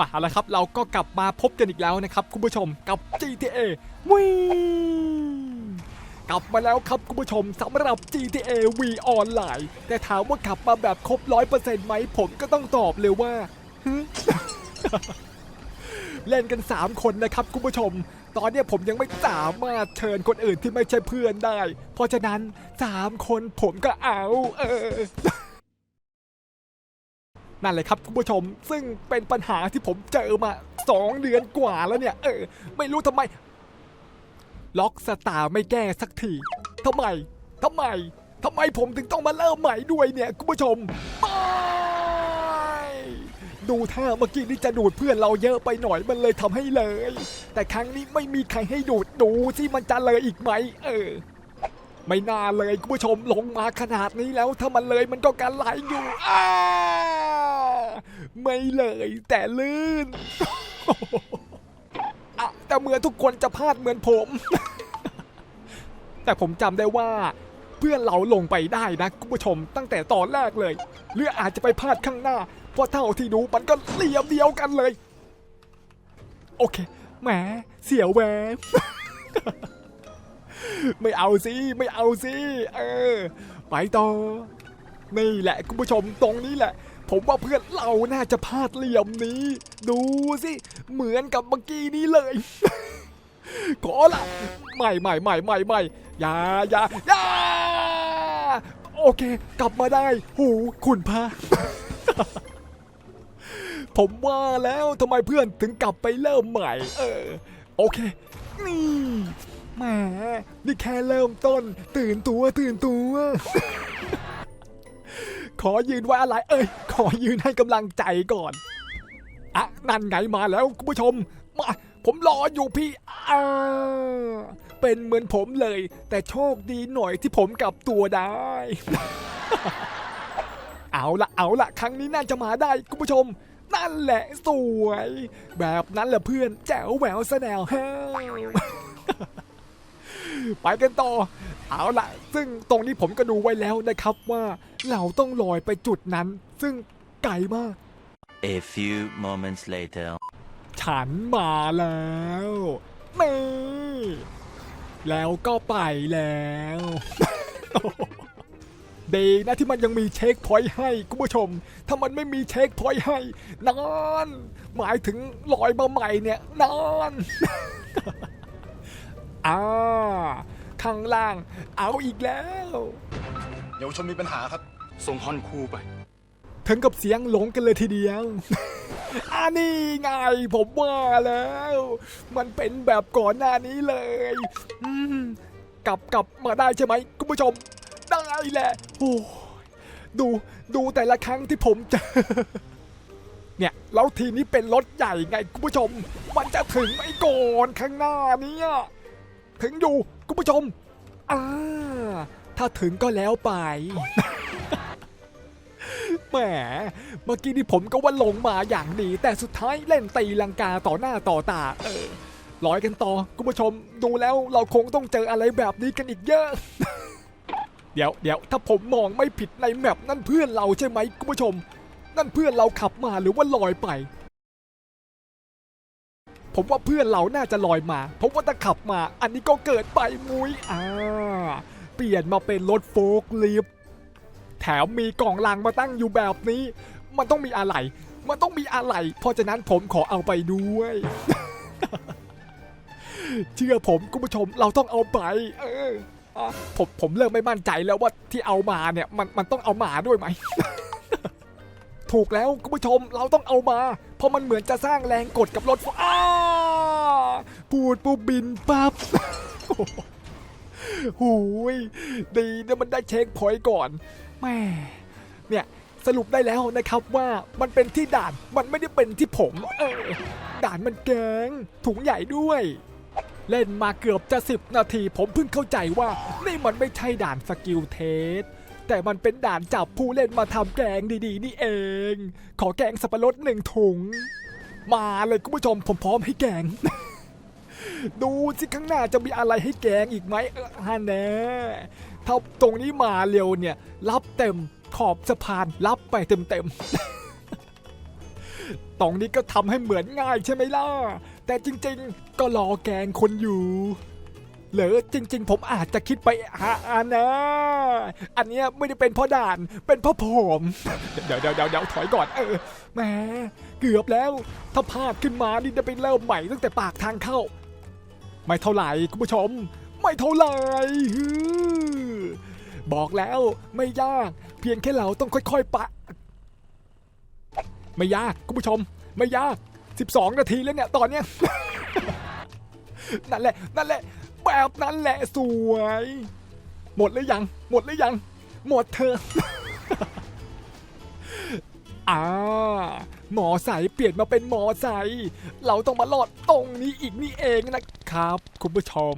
มาแล้วครับ เราก็กลับมาพบกันอีกแล้วนะครับ คุณผู้ชมกับ GTA วิกลับมาแล้วครับคุณผู้ชมสำหรับ GTA V ออนไลน์แต่ถามว่ากลับมาแบบครบร้อยเปอร์เซ็นต์ไหมผมก็ต้องตอบเลยว่าเล่นกัน 3 คนนะครับคุณผู้ชม ตอนนี้ผมยังไม่สามารถเชิญคนอื่นที่ไม่ใช่เพื่อนได้ เพราะฉะนั้น 3 คนผมก็เอา เออ นั่นเลยครับคุณผู้ชม ซึ่งเป็นปัญหาที่ผมเจอมา 2 เดือนกว่าแล้วเนี่ย เออ ไม่รู้ทำไม ล็อกสตาร์ไม่แก้สักทีทำไมทำไมทำไมผมถึงต้องมาเริ่มใหม่ด้วยเนี่ยคุณผู้ชมดูท่าเมื่อกี้นี่จะดูดเพื่อนเราเยอะไปหน่อยมันเลยทำให้เลย แต่ครั้งนี้ไม่มีใครให้ดูดดูสิมันจะเลยอีกไหม เออ ไม่น่าเลยคุณผู้ชมลงมาขนาดนี้แล้วถ้ามันเลยมันก็การไหลอยู่อ้า ไม่เลยแต่ลื่นแต่เหมือนทุกคนจะพลาดเหมือนผม แต่ผมจำได้ว่า เพื่อนเราลงไปได้นะคุณผู้ชมตั้งแต่ตอนแรกเลย หรืออาจจะไปพลาดข้างหน้า เพราะเท่าที่ดูมันก็เหลี่ยมเดียวกันเลย โอเคแหมเสียวแวบไม่เอาสิไม่เอาสิเออ ไปต่อนี่แหละคุณผู้ชมตรงนี้แหละ ผมว่าเพื่อนเราน่าจะพลาดเหลี่ยมนี้ ดูสิ เหมือนกับเมื่อกี้นี้เลย ขอละไม่ไม่ไม่ไม่ไม่อย่าอย่าอย่าโอเค กลับมาได้ หูคุณพระผมว่าแล้วทำไมเพื่อนถึงกลับไปเริ่มใหม่ เออ โอเค นี่แหมนี่แค่เริ่มต้น ตื่นตัวตื่นตัว ขอยืนไว้อะไร เอ้ย ขอยืนให้กำลังใจก่อนอะนั่นไงมาแล้วคุณผู้ชม มา ผมรออยู่พี่อ่าเป็นเหมือนผมเลย แต่โชคดีหน่อยที่ผมกลับตัวได้ เอาละเอาละครั้งนี้น่าจะมาได้คุณผู้ชม นั่นแหละสวย แบบนั้นแหละเพื่อนแจ๋วแหววแสนวห้าวไปกันต่อ เอาละซึ่งตรงนี้ผมก็ดูไว้แล้วนะครับว่าเราต้องลอยไปจุดนั้น ซึ่งไกลมาก A few moments later. ฉันมาแล้วนี่แล้วก็ไปแล้วดีนะที่มันยังมีเช็คพอยต์ให้คุณผู้ชม ถ้ามันไม่มีเช็คพอยต์ให้นานหมายถึงลอยมาใหม่เนี่ยนานอ่า ข้างล่าง เอาอีกแล้ว เยาวชนมีปัญหาครับ ส่งฮอนคูไป ถึงกับเสียงหลงกันเลยทีเดียว อันนี้ไงผมว่าแล้ว มันเป็นแบบก่อนหน้านี้เลยอืมกลับกลับมาได้ใช่ไหมคุณผู้ชม ได้แหละโอ้ยดูดูแต่ละครั้งที่ผมเจอ เนี่ยแล้วทีนี้เป็นรถใหญ่ไงคุณผู้ชม มันจะถึงไอ้ก่อนข้างหน้าเนี้ถึงอยู่ คุณผู้ชมอ่าถ้าถึงก็แล้วไป แหม เมื่อกี้นี่ผมก็ว่าลงมาอย่างดี แต่สุดท้ายเล่นตีลังกาต่อหน้าต่อตา เออลอยกันต่อ คุณผู้ชม ดูแล้วเราคงต้องเจออะไรแบบนี้กันอีกเยอะ เดี๋ยวเดี๋ยวถ้าผมมองไม่ผิดในแมปนั่นเพื่อนเราใช่ไหมคุณผู้ชม นั่นเพื่อนเราขับมาหรือว่าลอยไป ผมว่าเพื่อนเราน่าจะลอยมา เพราะว่าถ้าขับมา อันนี้ก็เกิดไปมุ้ยอ่าเปลี่ยนมาเป็นรถโฟล์คลิฟต์แถมมีกล่องลังมาตั้งอยู่แบบนี้ มันต้องมีอะไร มันต้องมีอะไร เพราะฉะนั้นผมขอเอาไปด้วย เชื่อผมคุณผู้ชมเราต้องเอาไป เออผมผมเริ่มไม่มั่นใจแล้วว่าที่เอามาเนี่ย มันมันต้องเอามาด้วยไหม ถูกแล้วคุณผู้ชมเราต้องเอามา เพราะมันเหมือนจะสร้างแรงกดกับรถอ้าพูดปุ๊บบินปั๊บหูยดีนะมันได้เช็คพอยต์ก่อนแม่เนี่ยสรุปได้แล้วนะครับว่ามันเป็นที่ด่านมันไม่ได้เป็นที่ผม เออด่านมันแกงถุงใหญ่ด้วย เล่นมาเกือบจะสิบนาทีผมเพิ่งเข้าใจว่า นี่มันไม่ใช่ด่านสกิลเทส แต่มันเป็นด่านจับผู้เล่นมาทำแกงดีๆ นี่เอง ขอแกงสับปะรดหนึ่งถุง มาเลยคุณผู้ชมผมพร้อมให้แกง ดูสิข้างหน้าจะมีอะไรให้แกงอีกไหมเออฮะแน่ถ้าตรงนี้มาเร็วเนี่ย รับเต็มขอบสะพานรับไปเต็มๆ ตรงนี้ก็ทำให้เหมือนง่ายใช่ไหมล่ะ แต่จริงๆ ก็รอแกงคนอยู่ หรือจริง ๆ ผมอาจจะคิดไปอาอนะอันเนี้ยไม่ได้เป็นพ่อด่านเป็นพ่อผม เดี๋ยวเดี๋ยวเดี๋ยวถอยก่อนเออแหมเกือบแล้ว ถ้าพลาดขึ้นมานี่จะไปเริ่มใหม่ตั้งแต่ปากทางเข้า ไม่เท่าไหร่คุณผู้ชม ไม่เท่าไหร่ฮือบอกแล้วไม่ยาก เพียงแค่เราต้องค่อยๆปะ ไม่ยากคุณผู้ชม ไม่ยาก 12 นาทีแล้วเนี่ยตอนเนี้ยนั่นแหละนั่นแหละ แบบนั้นแหละสวย หมดหรือยัง หมดหรือยัง หมดเธออ่าหมอใสเปลี่ยนมาเป็นหมอใส เราต้องมาหลอดตรงนี้อีกนี่เองนะครับ คุณผู้ชม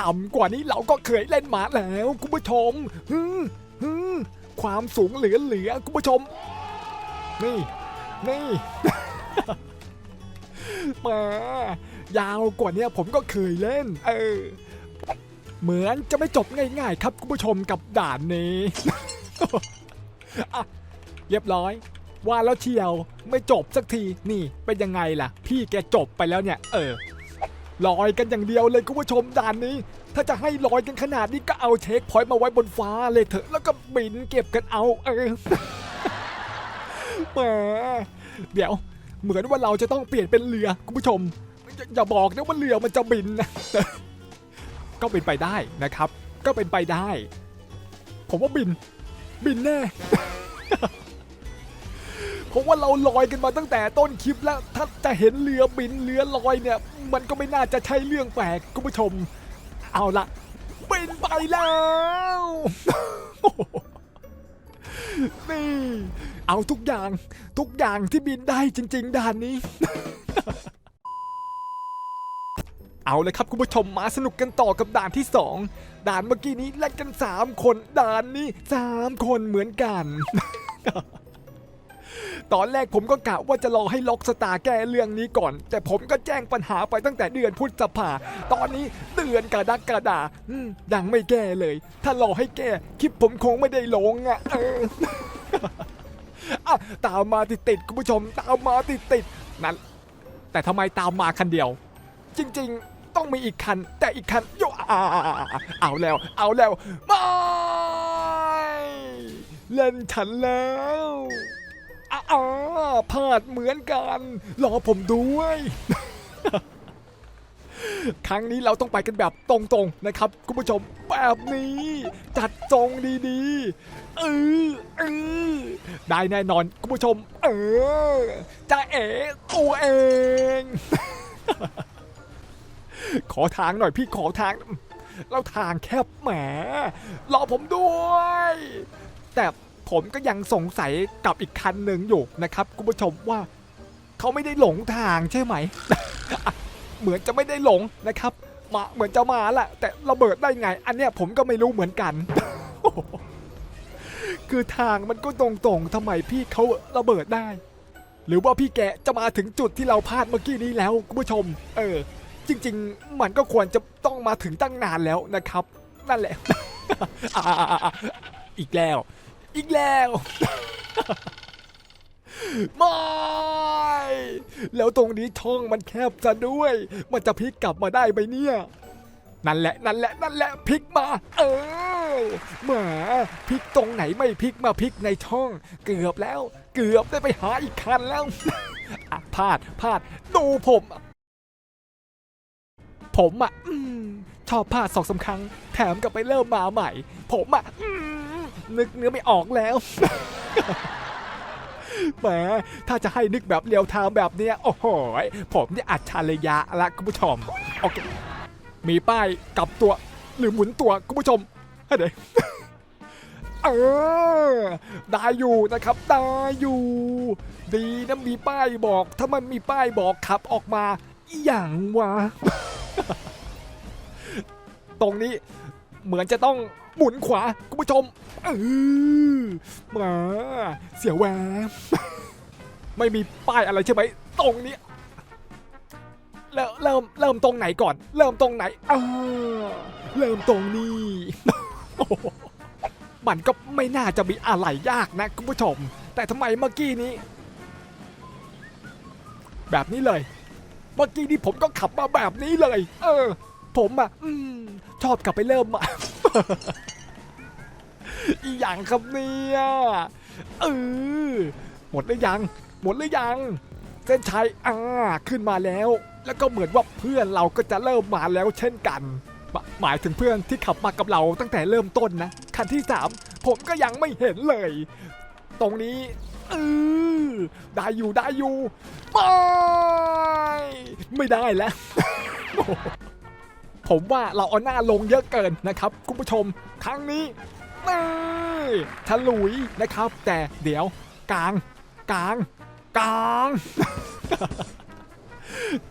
ต่ำกว่านี้เราก็เคยเล่นหมาแล้ว คุณผู้ชมฮึมฮึมความสูงเหลือเหลือๆคุณผู้ชม นี่ นี่ มา ยาวกว่านี้ผมก็เคยเล่น เออ เหมือนจะไม่จบง่ายๆ ครับคุณผู้ชมกับด่านนี้อะเรียบร้อย ว่าแล้วเชียวไม่จบสักทีนี่เป็นยังไงล่ะ พี่แกจบไปแล้วเนี่ย เออลอยกันอย่างเดียวเลยคุณผู้ชมด่านนี้ ถ้าจะให้ลอยกันขนาดนี้ก็เอาเช็คพอยต์มาไว้บนฟ้าเลยเถอะแล้วก็บินเก็บกันเอา เออแหมเดี๋ยว เหมือนว่าเราจะต้องเปลี่ยนเป็นเรือคุณผู้ชม อย่าบอกนะว่าเรือมันจะบินนะก็เป็นไปได้นะครับ ก็เป็นไปได้ ผมว่าบิน บินแน่ผมว่าเราลอยกันมาตั้งแต่ต้นคลิปแล้ว ถ้าจะเห็นเรือบินเรือลอยเนี่ย มันก็ไม่น่าจะใช่เรื่องแปลกคุณผู้ชม เอาละบินไปแล้วนี่เอาทุกอย่างทุกอย่างที่บินได้จริง ๆด่านนี้ เอาเลยครับคุณผู้ชมมาสนุกกันต่อกับด่านที่ 2 ด่านเมื่อกี้นี้เล่นกัน 3 คนด่านนี้ 3 คนเหมือนกัน ตอนแรกผมก็กะว่าจะรอให้ล็อกสตาร์แก้เรื่องนี้ก่อน แต่ผมก็แจ้งปัญหาไปตั้งแต่เดือนพฤษภาตอนนี้เดือนกระดักกระดาอืยังไม่แก้เลย ถ้ารอให้แก้คลิปผมคงไม่ได้ลงอะอะตามมาติดติดคุณผู้ชมตามมาติดติดนั้นแต่ทำไมตามมาคันเดียว จริง ๆ ต้องมีอีกคัน แต่อีกคันโยอ่าเอาแล้ว เอาแล้วไม่เล่นฉันแล้วอ่าอ่าพลาดเหมือนกันรอผมด้วย ครั้งนี้เราต้องไปกันแบบตรงๆนะครับ คุณผู้ชมแบบนี้ จัดจงดีๆ เออเออได้แน่นอนคุณผู้ชม เออจะเอ๋ตัวเอง ขอทางหน่อยพี่ขอทาง เราทางแคบแหมรอผมด้วย แต่ผมก็ยังสงสัยกับอีกคันหนึ่งอยู่นะครับคุณผู้ชมว่าเขาไม่ได้หลงทางใช่ไหม เหมือนจะไม่ได้หลงนะครับมาเหมือนจะมาแหละแต่ระเบิดได้ไง อันเนี้ยผมก็ไม่รู้เหมือนกัน คือทางมันก็ตรงๆทำไมพี่เขาระเบิดได้ หรือว่าพี่แกจะมาถึงจุดที่เราพลาดเมื่อกี้นี้แล้วคุณผู้ชม เออ จริง ๆ มันก็ควรจะต้องมาถึงตั้งนานแล้วนะครับ นั่นแหละ อีกแล้ว อีกแล้วไม่แล้วตรงนี้ช่องมันแคบซะด้วย มันจะพลิกกลับมาได้ไหมเนี่ย นั่นแหละ นั่นแหละ นั่นแหละ พลิกมา เออแหมาพลิกตรงไหนไม่พลิกมาพลิกในช่อง เกือบแล้ว เกือบได้ไปหาอีกคันแล้วพลาดพลาด ดูผม ผมอะชอบพลาดสองสาครั้ง แถมกลับไปเริ่มมาใหม่ ผมอะนึกเนื้อไม่ออกแล้วแหมถ้าจะให้นึกแบบเรียวทม์แบบเนี้ยโอ้โหผมเนี่ยอัจฉริยะละคุณผู้ชมโอเคมีป้ายกลับตัวหรือหมุนตัวคุณผู้ชมให้เดี๋ยวเออได้อยู่นะครับได้อยู่ ดีนะมีป้ายบอก ถ้ามันมีป้ายบอกขับออกมาอย่างวะ ตรงนี้เหมือนจะต้องหมุนขวาคุณผู้ชมเออมาเสียวแวบไม่มีป้ายอะไรใช่ไหมตรงนี้เริ่มเริ่มเริ่มตรงไหนก่อน เริ่มตรงไหนอ่าเริ่มตรงนี้มันก็ไม่น่าจะมีอะไรยากนะคุณผู้ชม แต่ทำไมเมื่อกี้นี้ แบบนี้เลย เมื่อกี้นี่ผมก็ขับมาแบบนี้เลย เออ ผมอะอชอบกลับไปเริ่มใหมาอีหยังครับเนี่ยเออหมดหรือยัง หมดหรือยัง เส้นชัยอ่าขึ้นมาแล้ว แล้วก็เหมือนว่าเพื่อนเราก็จะเริ่มมาแล้วเช่นกันหมหมายถึงเพื่อนที่ขับมากับเราตั้งแต่เริ่มต้นนะ คันที่สามผมก็ยังไม่เห็นเลย ตรงนี้เออ ได้อยู่ได้อยู่ไปไม่ได้แล้ว ผมว่าเราเอาหน้าลงเยอะเกินนะครับ คุณผู้ชมครั้งนี้นี่ฉลุยนะครับ แต่เดี๋ยวกลางกลางกลาง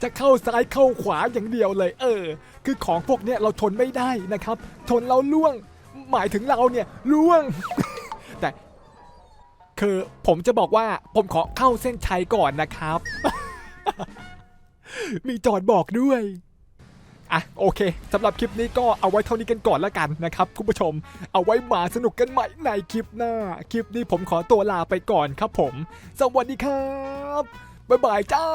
จะเข้าซ้ายเข้าขวาอย่างเดียวเลย เออ คือของพวกเนี้ยเราทนไม่ได้นะครับ ทนเราล่วง หมายถึงเราเนี่ยล่วง คือผมจะบอกว่าผมขอเข้าเส้นชัยก่อนนะครับ มีจอดบอกด้วยอะโอเคสำหรับคลิปนี้ก็เอาไว้เท่านี้กันก่อนละกันนะครับคุณผู้ชม เอาไว้มาสนุกกันใหม่ในคลิปหน้า คลิปนี้ผมขอตัวลาไปก่อนครับผม สวัสดีครับ บ๊ายบายจ้า